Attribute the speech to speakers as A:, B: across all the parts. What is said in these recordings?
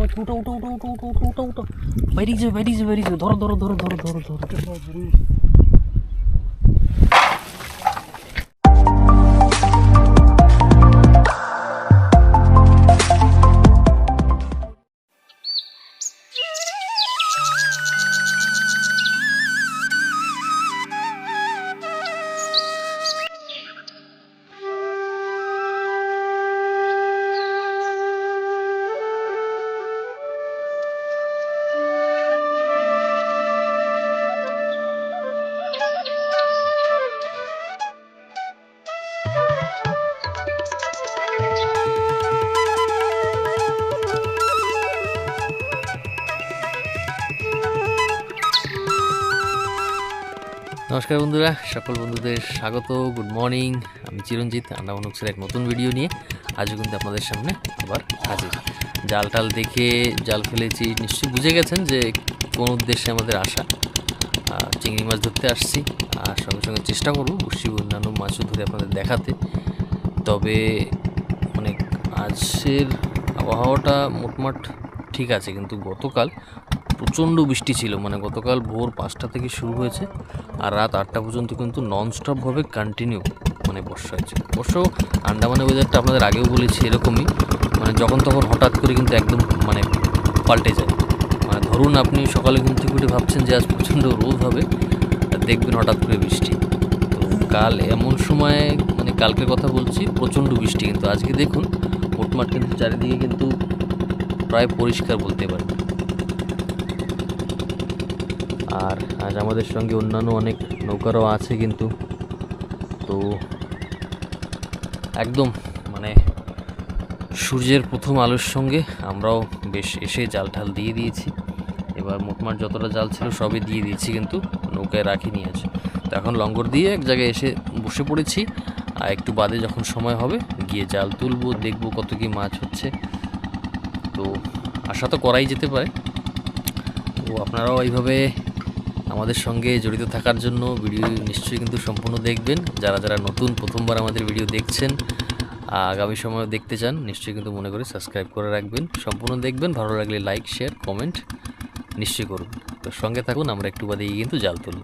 A: বাচ্চা বাচ্চা উঠো উঠো উঠো উঠো উঠো উঠো। উঠো বাইরে বেরিয়েছে বাইরে ধরো ধরো ধরো ধরো ধরো ধরো। নমস্কার বন্ধুরা, সকল বন্ধুদের স্বাগত গুড মর্নিং আমি চিরঞ্জিত আন্দামান উৎসের এক নতুন ভিডিও নিয়ে আজও কিন্তু আপনাদের সামনে আবার হাজির। জাল টাল দেখে জাল ফেলেছি, নিশ্চয়ই বুঝে গেছেন যে কোন উদ্দেশ্যে আমাদের আসা। চিংড়ি মাছ ধরতে আসছি, আর সঙ্গে সঙ্গে চেষ্টা করব বসি অন্যান্য মাছও ধরে আপনাদের দেখাতে। তবে মানে আজের আবহাওয়াটা মোটমাট ঠিক আছে, কিন্তু গতকাল প্রচণ্ড বৃষ্টি ছিল মানে গতকাল ভোর পাঁচটা থেকে শুরু হয়েছে আর রাত আটটা পর্যন্ত কিন্তু ননস্টপভাবে কন্টিনিউ মানে বর্ষা হয়েছে। অবশ্য আন্ডামানের ওয়েদারটা আপনাদের আগেও বলেছি এরকমই মানে যখন তখন হঠাৎ করে কিন্তু একদম মানে পাল্টে যায়। মানে ধরুন আপনি সকালে ঘুম থেকে উঠে ভাবছেন যে আজ প্রচণ্ড রোদ হবে দেখবেন হঠাৎ করে বৃষ্টি। তো কাল এমন সময় মানে কালকের কথা বলছি, প্রচণ্ড বৃষ্টি কিন্তু। আজকে দেখুন মোটমাট কিন্তু চারিদিকে কিন্তু প্রায় পরিষ্কার বলতে পারেন। আর আজ আমাদের সঙ্গে অন্যান্য অনেক নৌকারও আছে কিন্তু। তো একদম মানে সূর্যের প্রথম আলোর সঙ্গে আমরাও বেশ এসে জাল ঠাল দিয়ে দিয়েছি। এবার মোটমাট যতটা জাল ছিল সবই দিয়ে দিয়েছি কিন্তু নৌকায় রাখিনি আছে তো এখন লঙ্গর দিয়ে এক জায়গায় এসে বসে পড়েছি। আর একটু বাদে যখন সময় হবে গিয়ে জাল তুলবো, দেখব কত কি মাছ হচ্ছে। তো আশা তো করাই যেতে পারে। তো আপনারাও এইভাবে আমাদের সঙ্গে জড়িত থাকার জন্য ভিডিও নিশ্চয়ই কিন্তু সম্পূর্ণ দেখবেন। যারা যারা নতুন প্রথমবার আমাদের ভিডিও দেখছেন, আগামী সময় দেখতে চান, নিশ্চয়ই কিন্তু মনে করে সাবস্ক্রাইব করে রাখবেন। সম্পূর্ণ দেখবেন, ভালো লাগলে লাইক, শেয়ার, কমেন্ট নিশ্চয়ই করুন। তো সঙ্গে থাকুন, আমরা একটু বাদে কিন্তু জাল তুলব।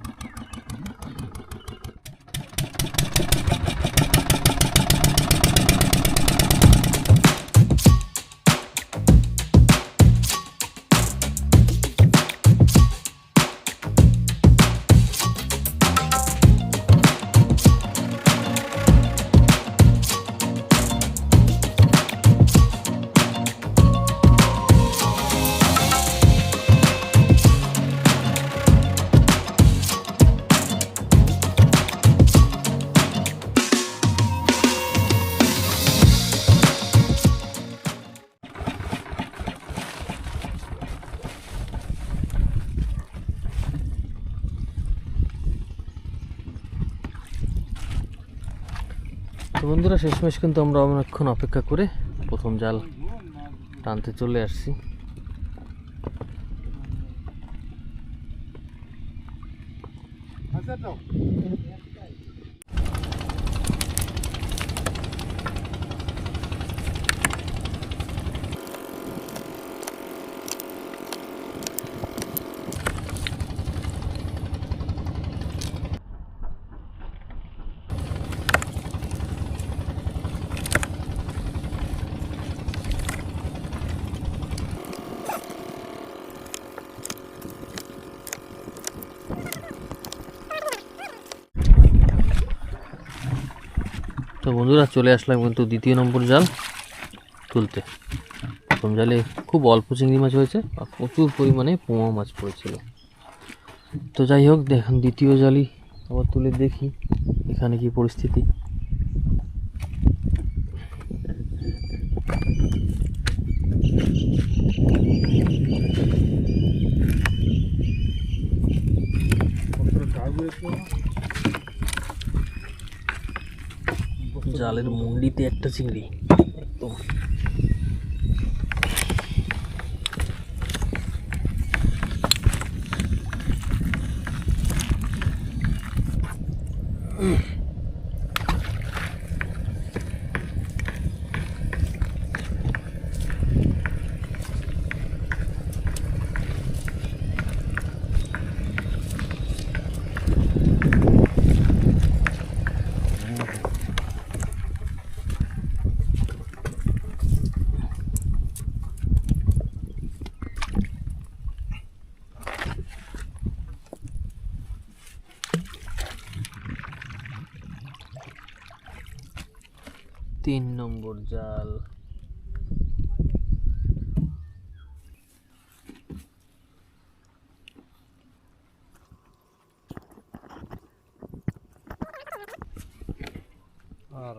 A: শেষমেশ কিন্তু আমরা অনেকক্ষণ অপেক্ষা করে প্রথম জাল টানতে চলে আসছি। বন্ধুরা, চলে আসলাম কিন্তু দ্বিতীয় নম্বর জাল তুলতে। প্রথম জালে খুব অল্প চিংড়ি মাছ হয়েছে আর প্রচুর পরিমাণে পোমা মাছ পড়েছিল। তো যাই হোক দেখুন দ্বিতীয় জালই আবার তুলে দেখি এখানে কি পরিস্থিতি। জালের মুন্ডিতে একটা চিংড়ি। একদম তিন নম্বর জাল
B: আর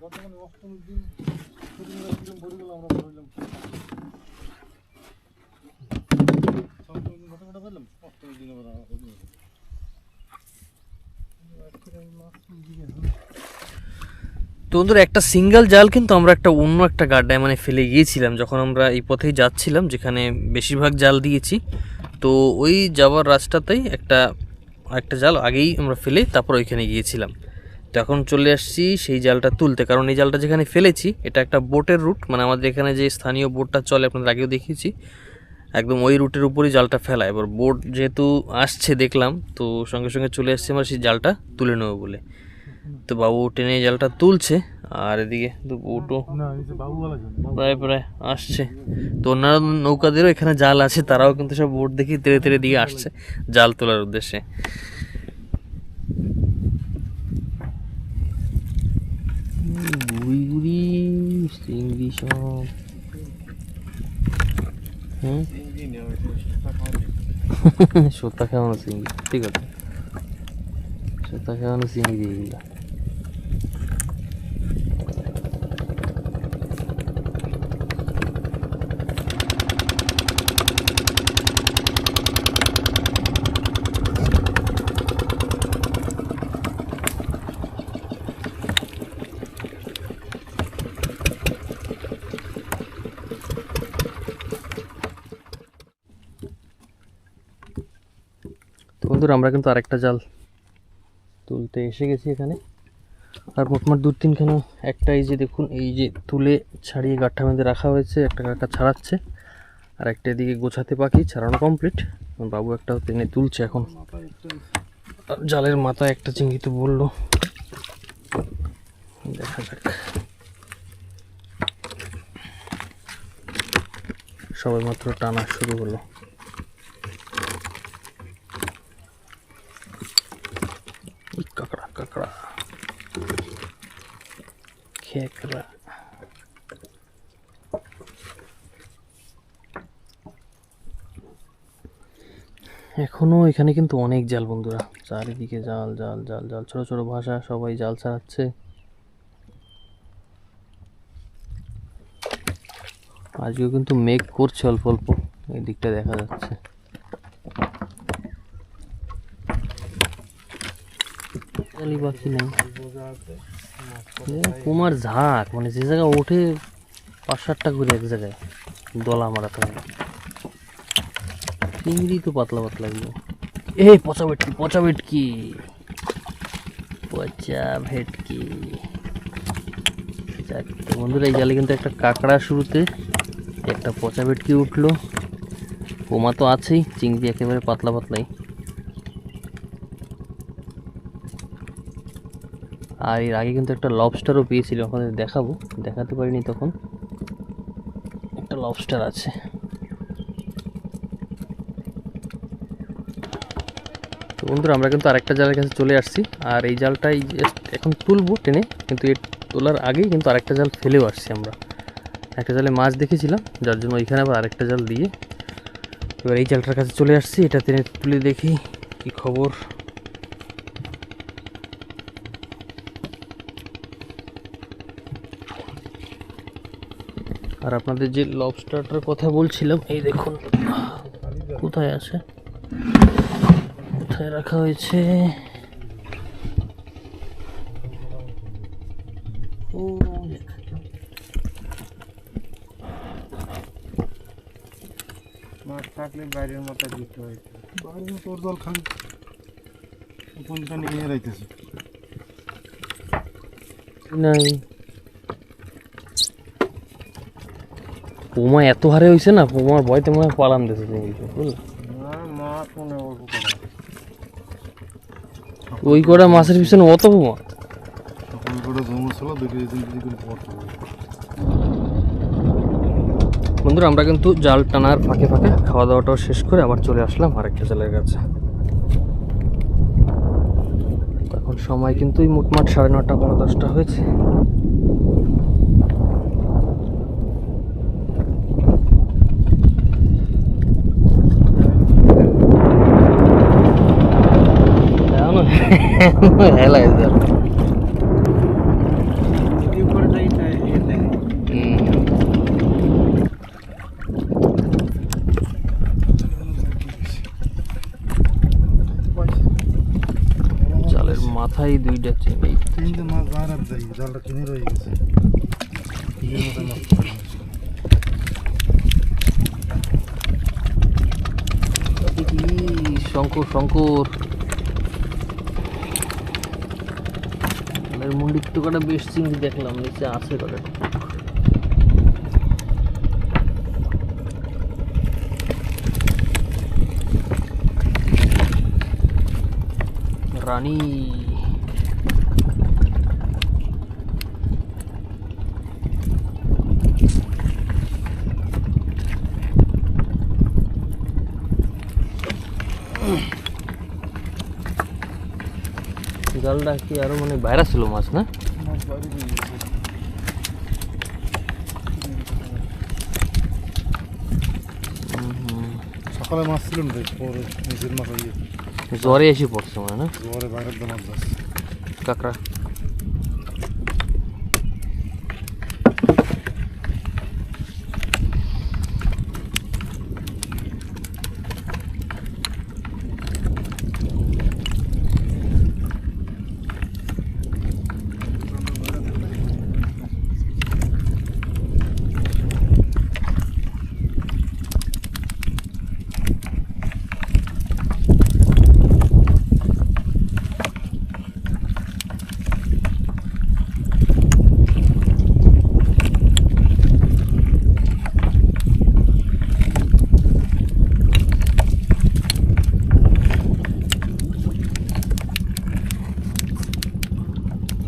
B: বর্তমানে অষ্টমীর দিন ছুটি মেরে দিলাম ভরে গেলাম আমরা ধরলাম সপ্তমীর দিন ঘটনাটা পেলাম অষ্টমীর দিন আবার ওই
A: তো একটা সিঙ্গেল জাল কিন্তু আমরা একটা অন্য একটা গাড্ডায় মানে ফেলে গিয়েছিলাম যখন আমরা এই পথেই যাচ্ছিলাম, যেখানে বেশিরভাগ জাল দিয়েছি। তো ওই যাওয়ার রাস্তাতেই একটা একটা জাল আগেই আমরা ফেলে তারপর ওইখানে গিয়েছিলাম। তো এখন চলে আসছি সেই জালটা তুলতে। কারণ এই জালটা যেখানে ফেলেছি, এটা একটা বোটের রুট মানে আমাদের এখানে যে স্থানীয় বোটটা চলে, আপনাদের আগেও দেখিয়েছি। একদম ওই রুটের উপরই জালটা ফেলা। এবার বোট যেহেতু আসছে দেখলাম তো সঙ্গে সঙ্গে চলে আসছে আমরা সেই জালটা তুলে নেব বলে। তো বাবু টেনে জালটা তুলছে আর এদিকে তো
B: জন
A: প্রায় প্রায় আসছে। তো অন্যান্য নৌকাদেরও এখানে জাল আছে তারাও কিন্তু সব বোট দেখি তেড়ে তেড়ে দিয়ে আসছে জাল তোলার উদ্দেশ্যে। গুড়ি গুড়ি চিংড়ি সব। হুম সোতা খাওয়ানো চিংড়ি ঠিক আছে সোতা খাওয়ানো চিংড়ি এগুলো তো বন্ধুরা, আমরা কিন্তু আরেকটা জাল তুলতে এসে গেছি এখানে। আর মোটমাট দু তিনখানা, একটা এই যে দেখুন, এই যে তুলে ছাড়িয়ে গাঠা মধ্যে রাখা হয়েছে, একটা কাকা ছাড়াচ্ছে, আর একটা এদিকে গোছাতে পাখি ছাড়ানো কমপ্লিট বাবু একটা টেনে তুলছে এখন। জালের মাথায় একটা চিংড়ি তো বলল। দেখা যাক। সবে মাত্র টানা শুরু হলো ওই কাঁকড়া কাঁকড়া খেকড়া এখনও এখানে কিন্তু অনেক জাল বন্ধুরা। চারিদিকে জাল জাল জাল জাল, ছোট ছোট ভাষা, সবাই জাল ছাড়াচ্ছে। আজকেও কিন্তু মেঘ করছে অল্প অল্প। এই দিকটা দেখা যাচ্ছে। নেই। কুমার ঝাঁক মানে যে জায়গায় ওঠে পাঁচ সাতটা করে এক জায়গায়, দলা মারা থাকে চিংড়ি তো পাতলা পাতলা এগুলো। এ, পচা ভেটকি পচা ভেটকি। পচা ভেটকি। বন্ধুরা, এই জালে কিন্তু একটা কাঁকড়া শুরুতে একটা পচা ভেটকি উঠল। পোমা তো আছেই, চিংড়ি একেবারে পাতলা পাতলাই। আর এর আগে কিন্তু একটা লবস্টারও পেয়েছিল আপনাদের দেখাবো। দেখাতে পারিনি তখন। একটা লবস্টার আছে। তো বন্ধুরা, আমরা কিন্তু আরেকটা জালের কাছে চলে আসছি। আর এই জালটাই এখন তুলবো টেনে, কিন্তু এর তোলার আগেই কিন্তু আরেকটা জাল ফেলেও আসছি আমরা। একটা জালে মাছ দেখেছিলাম, যার জন্য ওইখানে আবার আরেকটা জাল দিয়ে এবার এই জালটার কাছে চলে আসছি। এটা টেনে তুলে দেখি কি খবর। আর আপনাদের যে লবস্টারটার কথা বলছিলাম এই দেখুন কোথায় আছে? কোথায় রাখা হয়েছে? ও
B: মাছ থাকলে বাইরের মতো দিতে হয়। বাইরের মতো জল নিয়ে রাইতেছে
A: নাই। পোমা এত হারে হয়েছে না পোমার ভয়তে মনে হয় পালান বুঝলে? ওই কটা মাছের পিছনে অত পোমা বন্ধুরা, আমরা কিন্তু জাল টানার ফাঁকে ফাঁকে খাওয়া দাওয়াটাও শেষ করে আবার চলে আসলাম আরেকটা জালের কাছে। এখন সময় কিন্তু মোটমাট সাড়ে নটা পনেরো দশটা হয়েছে।
B: analyzer.
A: জালের মাথায় দুইটা চিনি
B: তিনটে মাছ দাঁড়ার যাই জালটা কিনে রয়ে গেছে।
A: শঙ্কর শঙ্কর। জালের মুন্ডির তো কটা বেশ চিংড়ি দেখলাম নিচে আছে কটা রানী। জালটা কি আরও মানে বাইরে ছিল মাছ না।
B: সকালে মাছ ছিল না পরে নিজের মাছ ইয়ে।
A: জ্বরে এসে পড়ছে মানে না?
B: জোয়ারে বাইরের মাছ
A: কাঁকড়া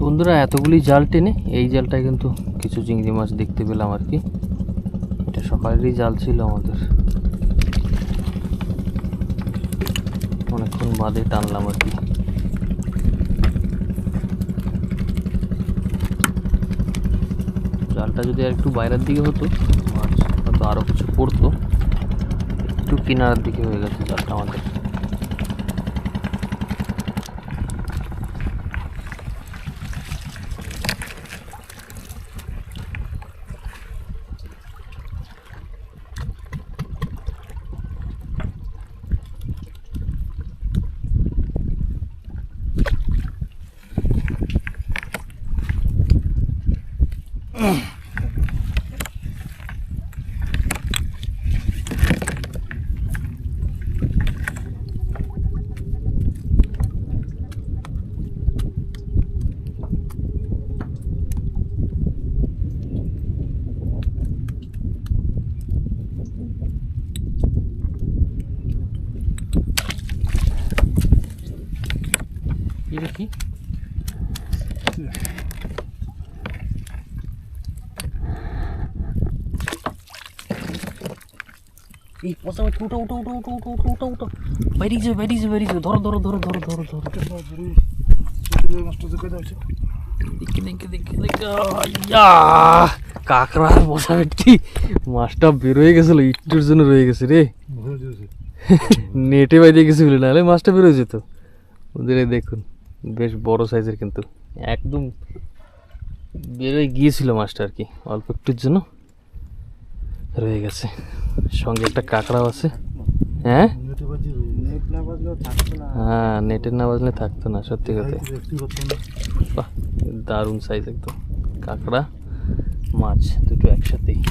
A: বন্ধুরা এতগুলি জাল টেনে এই জালটায় কিন্তু কিছু চিংড়ি মাছ দেখতে পেলাম আর কি। এটা সকালেরই জাল ছিল আমাদের। অনেকক্ষণ বাদে টানলাম আর কি। জালটা যদি আর একটু বাইরের দিকে হতো, মাছ হয়তো আরও কিছু পড়তো, একটু কিনারার দিকে হয়ে গেছে জালটা আমাদের এটা কি এই পচা মাছ উঠো উঠো উঠো উঠো উঠো উঠো উঠো। উঠো বাইরে যাবে যাবে ধরো ধরো ধরো ধরো ধরো ধরো। কাঁকড়া বেরোয় জন্য রয়ে গেছে রে। নেটে বাইরে গেছে বলে নাহলে মাছটা বেরোয় যেত। ওদের দেখুন, বেশ বড় সাইজের কিন্তু। একদম বেরোয় গিয়েছিল মাছটা আর কি, অল্প একটুর জন্য। রয়ে গেছে। সঙ্গে একটা কাঁকড়াও আছে। হ্যাঁ? হ্যাঁ নেটের না বাজলে থাকতো না, সত্যি কথা। বাহ, দারুণ সাইজ একদম। কাঁকড়া, মাছ দুটো একসাথেই।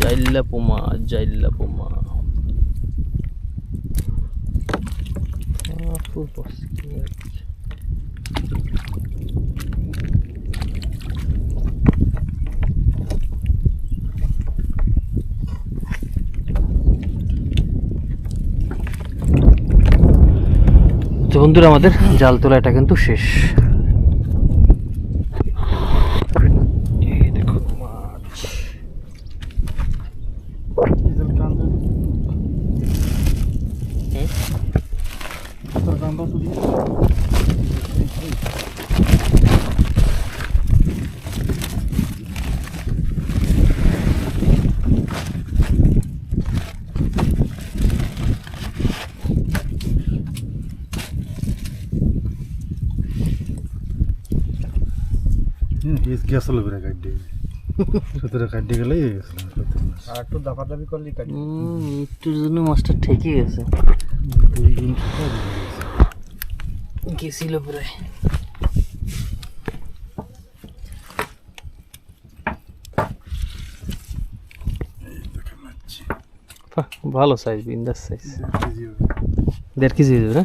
A: জাইল্লা পোমা জাইল্লা পোমা বন্ধুরা আমাদের জাল তোলা এটা কিন্তু শেষ।
C: গেছিল বেড়ে কাটে সুতরে কাটে গেলে
B: আর একটু দাপা দাবি করলি কাটি
A: একটুর জন্য মাছটা ঠেকে গেছে।
C: দুই দিন
A: গেছিল প্রায় ভালো সাইজ বিন্দাস সাইজ দেড় কেজি হয়ে যাবে না?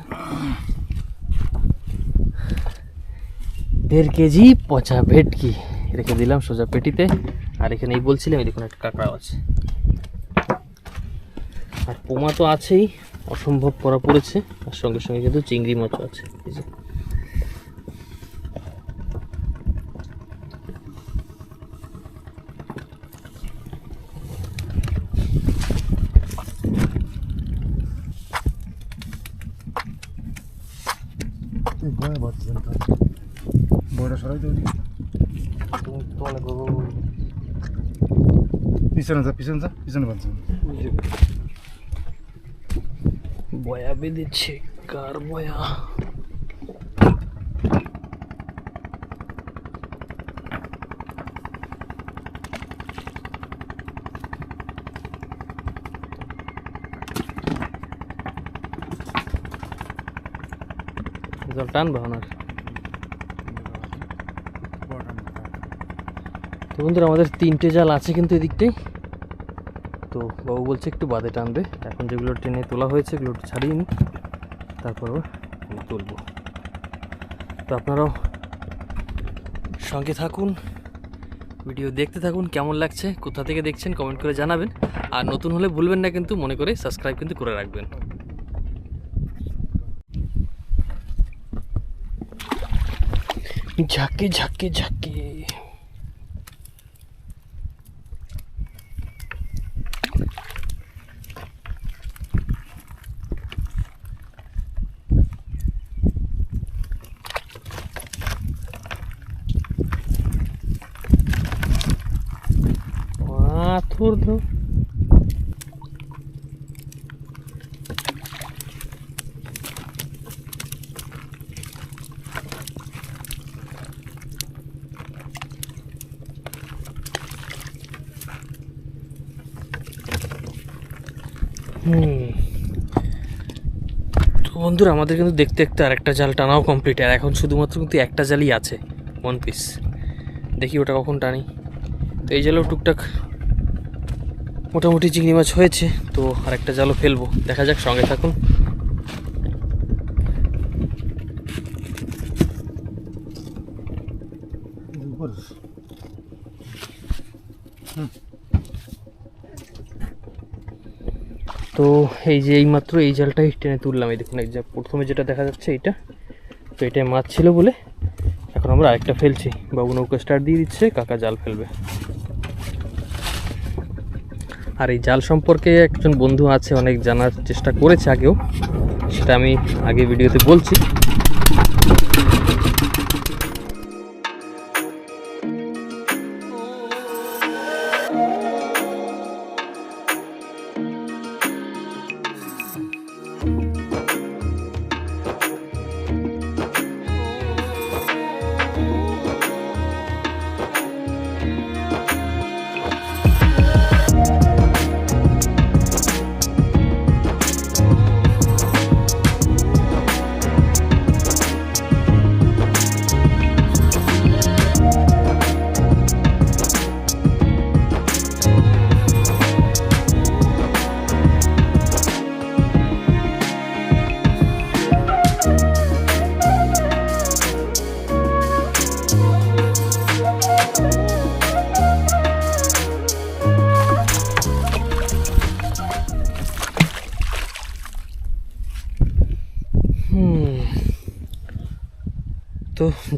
A: দেড় কেজি পচা ভেটকি। রেখে দিলাম সোজা পেটিতে। আর এখানে এই বলছিলাম, এই দেখুন একটা কাঁকড়াও আছে। আর পোমা তো আছেই, অসম্ভব করা পড়েছে। আর সঙ্গে সঙ্গে কিন্তু চিংড়ি মাছও আছে
C: পাচ্ছেন
B: বড় সরাই তো
C: পিছনে যা পিছনে যা, পিছনে পাচ্ছেন
A: বয়া বেঁধেছে, কার বয়া? জল টানবা ওনার? তো বন্ধুরা, আমাদের তিনটে জাল আছে কিন্তু এদিকটাই। তো বাবু বলছে একটু বাদে টানবে। এখন যেগুলো টেনে তোলা হয়েছে, এগুলো ছাড়িয়ে নিই। তারপর আমি তুলবো। তো আপনারাও সঙ্গে থাকুন, ভিডিও দেখতে থাকুন, কেমন লাগছে, কোথা থেকে দেখছেন কমেন্ট করে জানাবেন। আর নতুন হলে ভুলবেন না কিন্তু, মনে করে সাবস্ক্রাইব কিন্তু করে রাখবেন। ঝাঁকে ঝাঁকে ঝাঁকে। বন্ধুরা, আমাদের কিন্তু দেখতে দেখতে আরেকটা জাল টানাও কমপ্লিট আর এখন শুধুমাত্র কিন্তু একটা জালই আছে ওয়ান পিস দেখি ওটা কখন টানি। তো এই জালও টুকটাক মোটামুটি চিংড়ি মাছ হয়েছে, তো আর একটা জালও ফেলব। দেখা যাক, সঙ্গে থাকুন। তো এই যে এইমাত্র এই জালটাই টেনে তুললাম। এই দেখুন এক প্রথমে যেটা দেখা যাচ্ছে এটা তো এটাই মাছ ছিল বলে এখন আমরা আরেকটা ফেলছি। বাবু নৌকা স্টার্ট দিয়ে দিচ্ছে, কাকা জাল ফেলবে। আর এই জাল সম্পর্কে একজন বন্ধু আছে, অনেক জানার চেষ্টা করেছে আগেও, সেটা আমি আগে ভিডিওতে বলছি।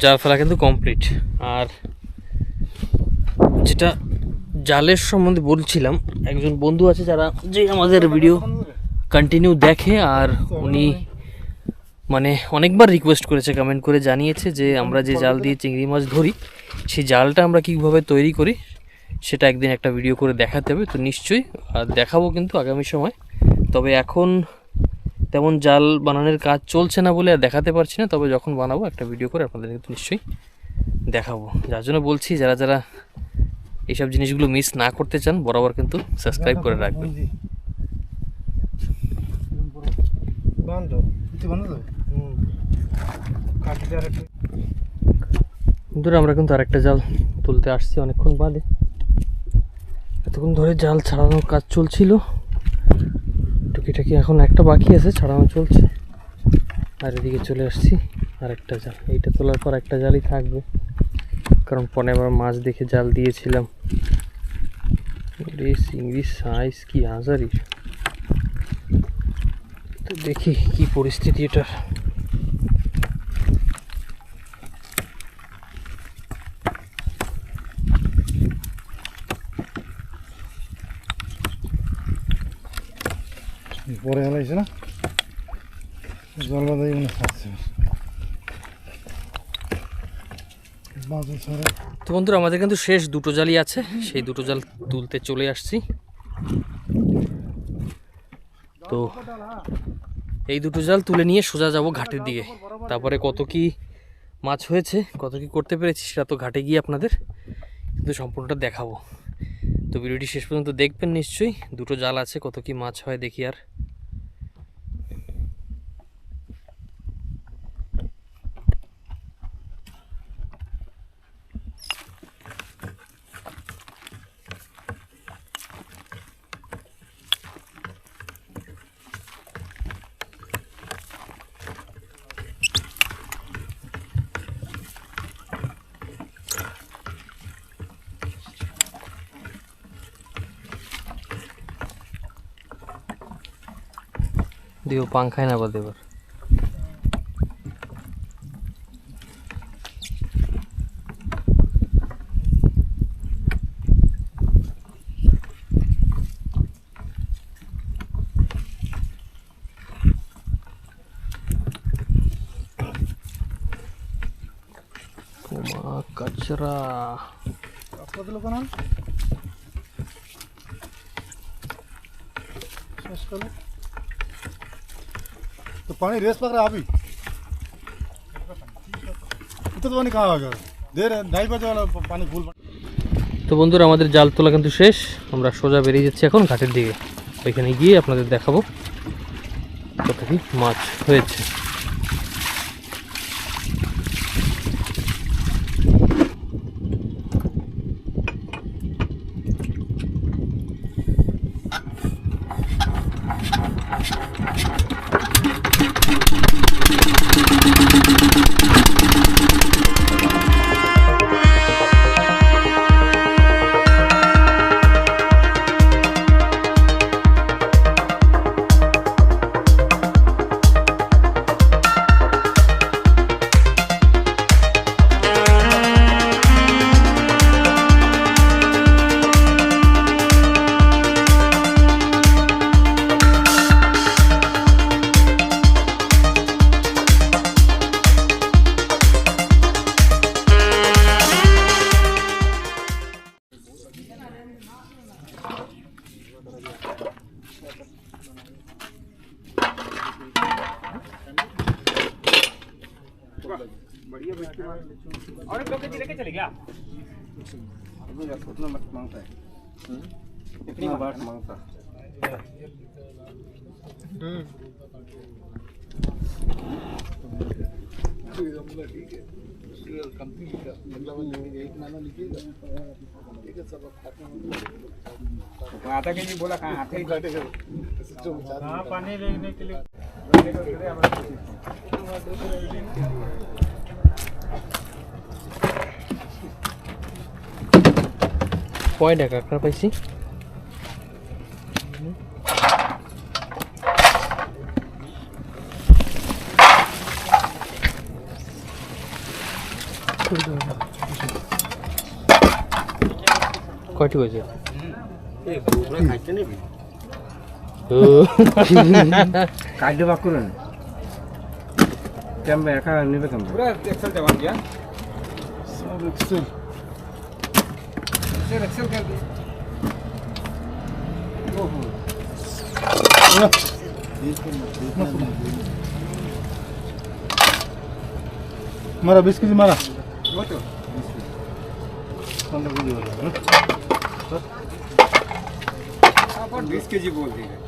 A: জাল ফেলা কিন্তু কমপ্লিট আর যেটা জালের সম্বন্ধে বলছিলাম, একজন বন্ধু আছে যারা যে আমাদের ভিডিও কন্টিনিউ দেখে, আর উনি মানে অনেকবার রিকোয়েস্ট করেছে কমেন্ট করে জানিয়েছে যে আমরা যে জাল দিয়ে চিংড়ি মাছ ধরি, সেই জালটা আমরা কীভাবে তৈরি করি, সেটা একদিন একটা ভিডিও করে দেখাতে হবে, তো নিশ্চয়ই, আর দেখাবো কিন্তু আগামী সময়। তবে এখন তেমন জাল বানানোর কাজ চলছে না বলে আর দেখাতে পারছি না তবে যখন বানাবো একটা ভিডিও করে আপনাদের কিন্তু নিশ্চয়ই দেখাবো। যার জন্য বলছি যারা যারা এইসব জিনিসগুলো মিস না করতে চান বরাবর কিন্তু সাবস্ক্রাইব করে রাখবেন। ধরে আমরা কিন্তু আরেকটা জাল তুলতে আসছি অনেকক্ষণ বাদে। এতক্ষণ ধরে জাল ছাড়ানোর কাজ চলছিল। টুকিটাকি এখন একটা বাকি আছে ছাড়ানো চলছে। আর এদিকে চলে আসছি আর একটা জাল। এইটা তোলার পর একটা জালই থাকবে। কারণ পরে আবার মাছ দেখে জাল দিয়েছিলাম। সাইজ কি হাজারি। তো দেখি কি পরিস্থিতি এটার।
C: পরে হেলাইছে না জল বাদাই মনে খাচ্ছে।
A: তো বন্ধুরা, আমাদের কিন্তু শেষ দুটো জালই আছে। সেই দুটো জাল তুলতে চলে আসছি। তো এই দুটো জাল তুলে নিয়ে সোজা যাব ঘাটের দিকে। তারপরে কত কি মাছ হয়েছে, কত কি করতে পেরেছি সেটা তো ঘাটে গিয়ে আপনাদের কিন্তু সম্পূর্ণটা দেখাবো। তো ভিডিওটি শেষ পর্যন্ত দেখবেন নিশ্চয়ই। দুটো জাল আছে, কত কি মাছ হয় দেখি আর দিও পাংখায় না বাদে এবার। ওমা কাচরা।
C: কত শেষ করলে तो पानी रेस पकड़ा अभी इतना तो पानी कहाँ आ गया देर है ढाई बजे वाला पानी फुल
A: তো বন্ধুরা আমাদের জাল তোলা কিন্তু শেষ আমরা সোজা বেরিয়ে যাচ্ছি এখন ঘাটের দিকে ওইখানে গিয়ে আপনাদের দেখাবো কত কি মাছ হয়েছে
B: पानी लेने के लिए
A: কয় টাকা কাঁকড়া পাইছি কয়টি হয়েছে ও
B: কাটে বাক করে कैमरा एका नेबे कैमरा
D: पूरा एक्सेल जमा किया
C: सब एक्सेल
D: एक्सेल एक्सेल कर दिया
C: मारा बीस केजी मारा
D: वो तो
C: पंद्रह केजी वाला हाँ?
D: आप बीस के जी बोल दिए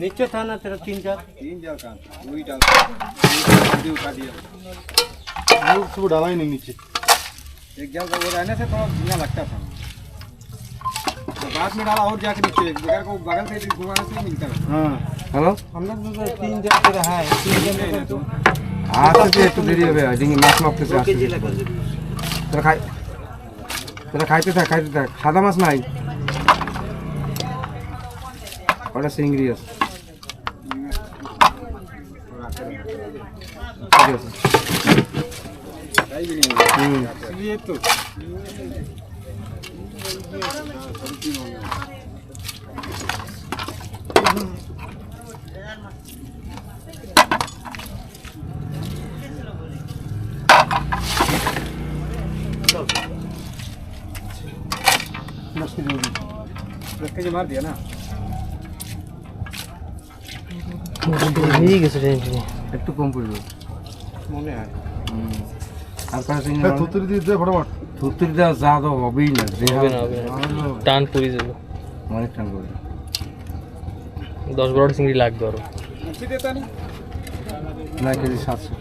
B: नीचे था ना तेरा तीन चार
D: तीन चार का वही डाल उठा दिया
C: वो डाला ही नहीं नीचे
D: एक जल का वो रहने से थोड़ा धुआं लगता था तो बाद में डाला और जाके नीचे बगैर को बगल से धुआं से मिलता है
C: हाँ
B: हेलो हम लोग तो तीन जल पे रहा है तीन जल में तो हां से तो देरी हो गया जिंगे मास माप के साथ तेरा खाई तेरा
D: खाते था खाते
B: था
D: सादा मास
C: ना आई ¿Cuáles
D: son ingredientes? लस्सी मार दिया
B: একটু কম
A: হবে দশ বারোটা চিংড়ি লাগবে
B: আরও কেজি সাতশো।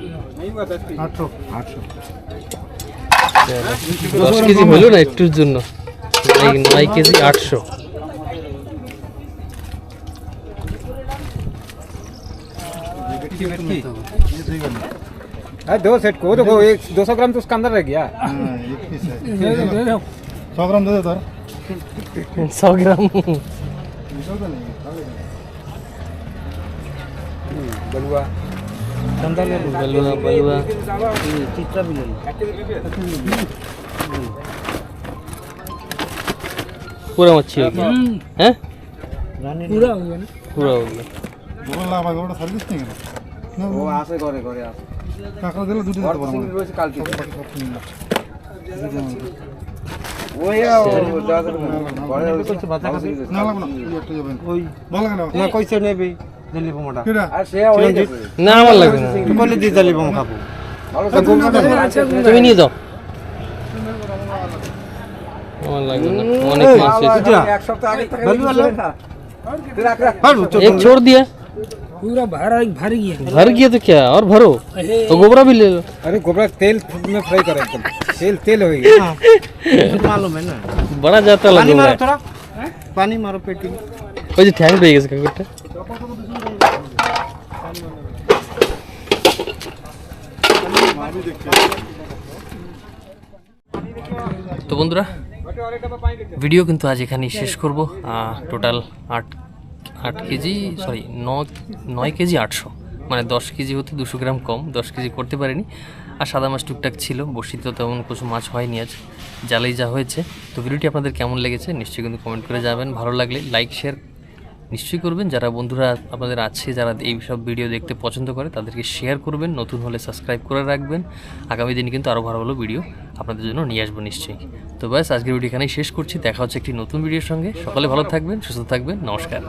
C: আটশো।
B: হ্যাঁ,
A: দশ কেজি হলো না একটুর জন্য? নয় কেজি আটশো।
C: तो तो
D: अरे दो सेट को देखो एक दो सौ ग्राम तो उसका अंदर रह गया।
C: हाँ, सौ ग्राम दे दो सर तो
A: सौ ग्राम।
D: बलुआ।
A: बलुआ बलुआ
B: चित्ता
A: भी ले हाँ। पूरा हो।
B: गया ना?
A: पूरा हो गया।
C: पूरा भाई गया सर्विस नहीं है
B: ও আসে ঘরে ঘরে আসে।
C: কাকা দিলে দুটো দিতে পারব
B: রয়েছে কালকে।
A: এক সপ্তাহ দিয়ে।
E: पूरा भरा भर गया
A: भर गया तो क्या और भरो तो गोबरा भी ले लो
D: अरे गोबरा तेल में फ्राई करो एकदम तेल तेल होएगा
B: मालूम है ना
A: बड़ा जाता
B: पानी
A: लग
B: मारो
A: रहा है
B: थोड़ा पानी मारो पेटी में
A: ওই যে ঠ্যাং রয়ে গেছে কাকুরটা তো বন্ধুরা ভিডিও কিন্তু আজ এখানেই শেষ করব টোটাল আট আট কেজি সরি নয় কেজি আটশো। মানে দশ কেজি হতে দুশো গ্রাম কম, দশ কেজি করতে পারিনি। আর সাদা মাছ টুকটাক ছিল, বসিত তেমন কিছু মাছ হয়নি আজ। জালেই যা হয়েছে। তো ভিডিওটি আপনাদের কেমন লেগেছে? নিশ্চয়ই কিন্তু কমেন্ট করে যাবেন ভালো লাগলে লাইক শেয়ার নিশ্চয়ই করবেন। যারা বন্ধুরা আপনাদের আছে, যারা এই সব ভিডিও দেখতে পছন্দ করে, তাদেরকে শেয়ার করবেন, নতুন হলে সাবস্ক্রাইব করে রাখবেন। আগামী দিনে কিন্তু আরও ভালো ভালো ভিডিও আপনাদের জন্য নিয়ে আসব নিশ্চয়ই। তো ব্যাস, আজকের ভিডিও এখানেই শেষ করছি। দেখা হচ্ছে একটি নতুন ভিডিওর সঙ্গে। সকালে ভালো থাকবেন, সুস্থ থাকবেন। নমস্কার।